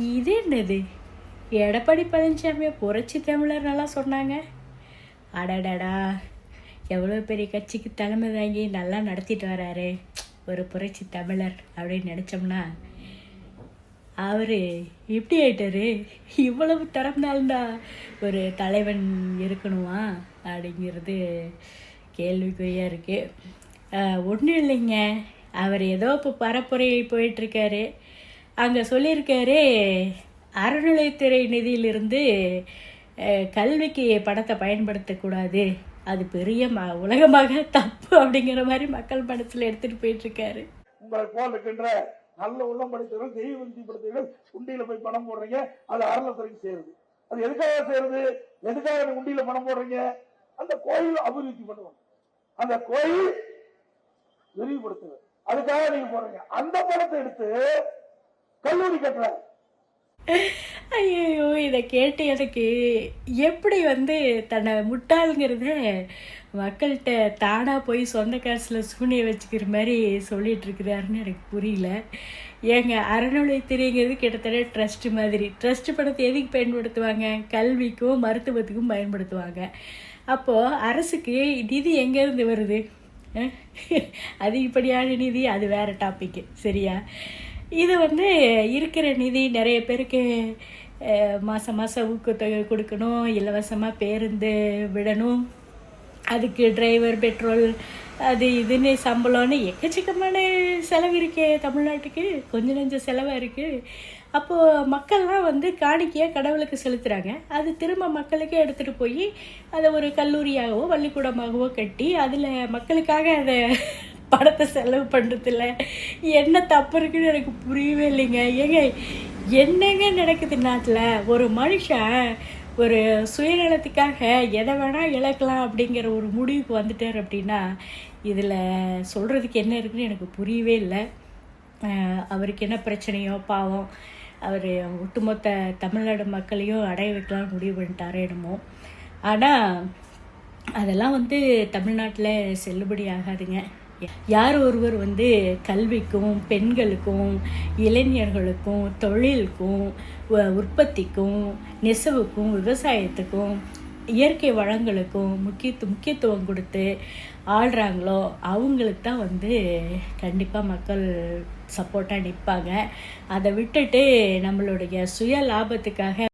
இது என்னது எடப்பாடி பழனிசாமியை புரட்சி தமிழர் நல்லா சொன்னாங்க. அடடடா எவ்வளோ பெரிய கட்சிக்கு தலைமை தாங்கி நல்லா நடத்திட்டு வராரு ஒரு புரட்சி தமிழர் அப்படின்னு நினச்சோம்னா. அவர் இப்படி ஆயிட்டாரு. இவ்வளவு திறந்தால்டா ஒரு தலைவன் இருக்கணுமா அப்படிங்கிறது கேள்விக்குறியாக இருக்குது ஒன்றும் இல்லைங்க. அவர் ஏதோ இப்போ பரப்புரை போயிட்டுருக்காரு அங்கே சொல்லியிருக்காரு அறநிலையத்துறை நிதியிலிருந்து கல்விக்கு பணத்தை பயன்படுத்தக்கூடாது. அது பெரிய ம உலகமாக தப்பு அப்படிங்கிற மாதிரி மக்கள் மனசில் எடுத்துகிட்டு போயிட்டுருக்காரு. உங்களை போல் இருக்கின்ற நல்ல உள்ளம் படைத்தவர்கள் தெய்வ பக்தி படைத்தவர்கள் போய் பணம் போடுறீங்க அது அறநிலையத்துறைக்கு சேருது. அது எதுக்காக சேருது? எதுக்காக உண்டியில் பணம் போடுறீங்க? அந்த கோயில் அபிவிருத்தி பண்ணுவோம் அந்த கோயில் விரிவுபடுத்துவது அதுக்காக நீங்க போடுறீங்க. அந்த பணத்தை எடுத்து கல்லூரி கட்டுற ஐயோ இதை கேட்டு எனக்கு எப்படி வந்து தன்னை முட்டாளுங்கிறத மக்கள்கிட்ட தானாக போய் சொந்த காசில் சூனியை வச்சுக்கிற மாதிரி சொல்லிட்டு இருக்கிறாருன்னு எனக்கு புரியல. ஏங்க அறநிலையத்துறைங்கிறது கிட்டத்தட்ட ட்ரஸ்ட் மாதிரி. ட்ரஸ்ட் பணத்தை எதுக்கு பயன்படுத்துவாங்க? கல்விக்கும் மருத்துவத்துக்கும் பயன்படுத்துவாங்க. அப்போது அரசுக்கு நிதி எங்கேருந்து வருது? அதிகப்படியான நிதி அது வேறு டாப்பிக்கு சரியா? இது வந்து இருக்கிற நிதி நிறைய பேருக்கு அஹ், மாதம் ஊக்கத்தொகை கொடுக்கணும் இலவசமாக பேருந்து விடணும். அதுக்கு டிரைவர் பெட்ரோல் அது இதுன்னு சம்பளம்னு எக்கச்சக்கமான செலவு இருக்கே தமிழ்நாட்டுக்கு. கொஞ்சம் நெஞ்ச செலவாக இருக்குது அப்போது மக்கள்லாம் வந்து காணிக்கையாக கடவுளுக்கு செலுத்துகிறாங்க அது திரும்ப மக்களுக்கே எடுத்துகிட்டு போய் அதை ஒரு கல்லூரியாகவோ பள்ளிக்கூடமாகவோ கட்டி அதில் மக்களுக்காக அதை பணத்தை செலவு பண்ணுறதில்ல என்ன தப்பு இருக்குன்னு எனக்கு புரியவே இல்லைங்க. ஏங்க என்னங்க நடக்குது நாட்டில்? ஒரு மனுஷன் ஒரு சுயநலத்துக்காக எதை வேணால் இழக்கலாம் அப்படிங்கிற ஒரு முடிவுக்கு வந்துட்டார் அப்படின்னா இதில் சொல்கிறதுக்கு என்ன இருக்குன்னு எனக்கு புரியவே இல்லை. அவருக்கு என்ன பிரச்சனையோ பாவம் அவர் ஒட்டுமொத்த தமிழ்நாடு மக்களையும் அடைய வைக்கலாம்னு முடிவு பண்ணிட்டாரோ என்னமோ. ஆனால் அதெல்லாம் வந்து தமிழ்நாட்டில் செல்லுபடி ஆகாதுங்க. யார் ஒருவர் வந்து கல்விக்கும் பெண்களுக்கும் இளைஞர்களுக்கும் தொழிலுக்கும் உற்பத்திக்கும் நெசவுக்கும் விவசாயத்துக்கும் இயற்கை வளங்களுக்கும் முக்கியத்து முக்கியத்துவம் கொடுத்து ஆள்றாங்களோ அவங்களுக்கு தான் வந்து கண்டிப்பாக மக்கள் சப்போர்ட்டாக நிற்பாங்க அதை விட்டுட்டு நம்மளுடைய சுய லாபத்துக்காக